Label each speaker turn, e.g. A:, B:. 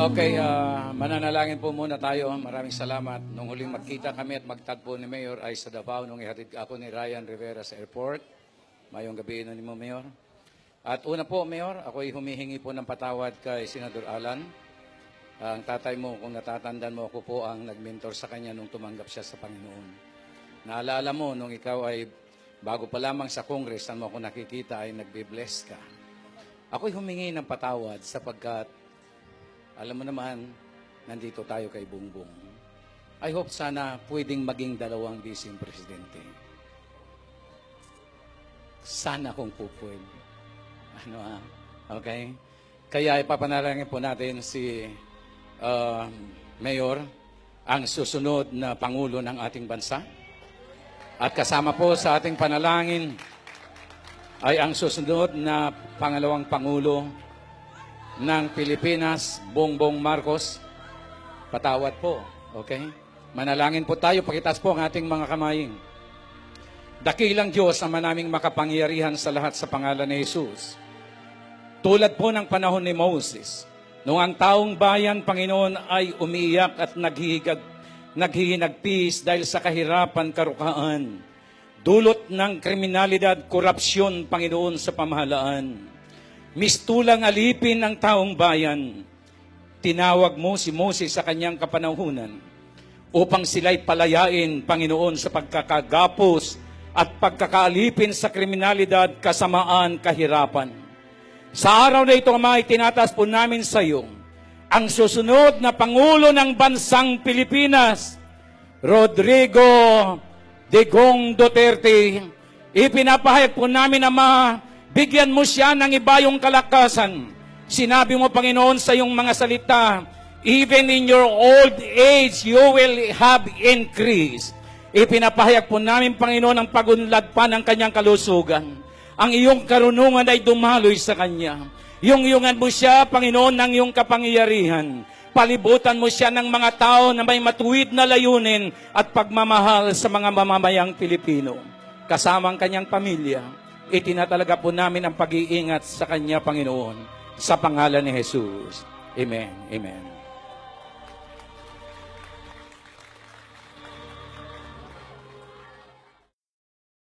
A: Okay, ah, mananalangin po muna tayo. Maraming salamat. Nung huling magkita kami at magtagpo ni Mayor ay sa Davao nung ihatid ako ni Ryan Rivera sa airport. Mayong gabi ni mo, Mayor. At una po, Mayor, ako ay humihingi po ng patawad kay Senador Alan. Ah, ang tatay mo, kung natatandaan mo, ako po ang nagmentor sa kanya nung tumanggap siya sa Panginoon. Naalala mo, nung ikaw ay bago pa lamang sa Congress, saan mo ako nakikita ay nagbe-bless ka. Ako'y humingi ng patawad sapagkat alam mo naman, nandito tayo kay Bungbong. I hope sana pwedeng maging dalawang vice presidente. Sana kung po pwede. Ano ah, okay? Kaya ipapanalangin po natin si uh, Mayor, ang susunod na Pangulo ng ating bansa. At kasama po sa ating panalangin ay ang susunod na pangalawang Pangulo ng Pilipinas, Bongbong Marcos. Patawad po, okay? Manalangin po tayo, pakitas po ang ating mga kamayin. Dakilang Diyos ang manaming makapangyarihan sa lahat sa pangalan ni Jesus. Tulad po ng panahon ni Moses, noong ang taong bayan, Panginoon, ay umiiyak at naghihigag, naghihinagpis dahil sa kahirapan, karukaan, dulot ng kriminalidad, korupsyon, Panginoon, sa pamahalaan. Mistulang alipin ng taong bayan, tinawag mo si Moses sa kanyang kapanahunan upang sila'y palayain, Panginoon, sa pagkakagapos at pagkakaalipin sa kriminalidad, kasamaan, kahirapan. Sa araw na ito, Ama, itinataas po namin sa iyo ang susunod na Pangulo ng Bansang Pilipinas, Rodrigo Digong Duterte. Ipinapahayag po namin, Ama, bigyan mo siya ng ibayong kalakasan. Sinabi mo, Panginoon, sa iyong mga salita, even in your old age, you will have increase. Ipinapahayag po namin, Panginoon, ang pagunlad pa ng kanyang kalusugan. Ang iyong karunungan ay dumaloy sa kanya. Yung iyungan mo siya, Panginoon, ng iyong kapangyarihan. Palibutan mo siya ng mga tao na may matuwid na layunin at pagmamahal sa mga mamamayang Pilipino. Kasama ang kanyang pamilya, itinatalaga po namin ang pag-iingat sa kanya, Panginoon, sa pangalan ni Jesus. Amen. Amen.